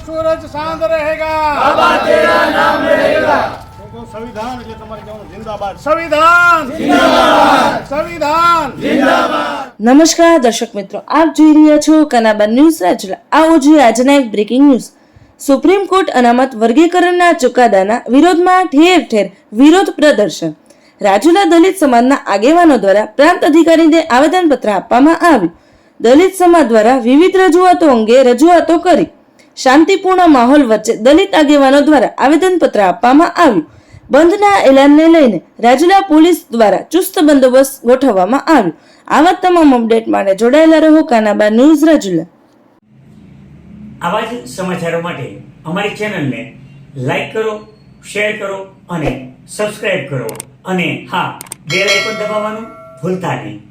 जब तक सूरज चांद रहेगा बाबा तेरा नाम रहेगा देखो संविधान એટલે તમારે કહેવાનું જિંદાબાદ સંવિધાન જિંદાબાદ સંવિધાન નમસ્કાર દર્શક મિત્રો આપ જોઈ રહ્યા છો કનાબા ન્યૂઝ રાજુલા આવો જોઈએ આજના એક બ્રેકિંગ ન્યૂઝ સુપ્રીમ કોર્ટ અનામત વર્ગીકરણના ચુકાદાના વિરોધમાં ઠેર ઠેર વિરોધ પ્રદર્શન રાજુલા દલિત સમાજના આગેવાનો દ્વારા પ્રાંત અધિકારીને આવેદનપત્ર આપવામાં આવ્યું દલિત સમાજ દ્વારા વિવિધ રજૂઆતો અંગે રજૂઆતો કરી શાંતિપૂર્ણ માહોલ વચ્ચે દલિત આગેવાનો દ્વારા આવેદનપત્ર આપવામાં આવ્યું. બંધના એલાનને લઈને રાજુલા પોલીસ દ્વારા ચુસ્ત બંદોબસ્ત ગોઠવવામાં આવ્યો. આવા તમામ અપડેટ માટે જોડાયેલા રહો. કાનાબા ન્યૂઝ રાજુલા. આવા જ સમાચારો માટે અમારી ચેનલને લાઈક કરો, શેર કરો અને સબસ્ક્રાઇબ કરો. અને હા, બેલ આઇકન દબાવવાનું ભૂલતા નહીં.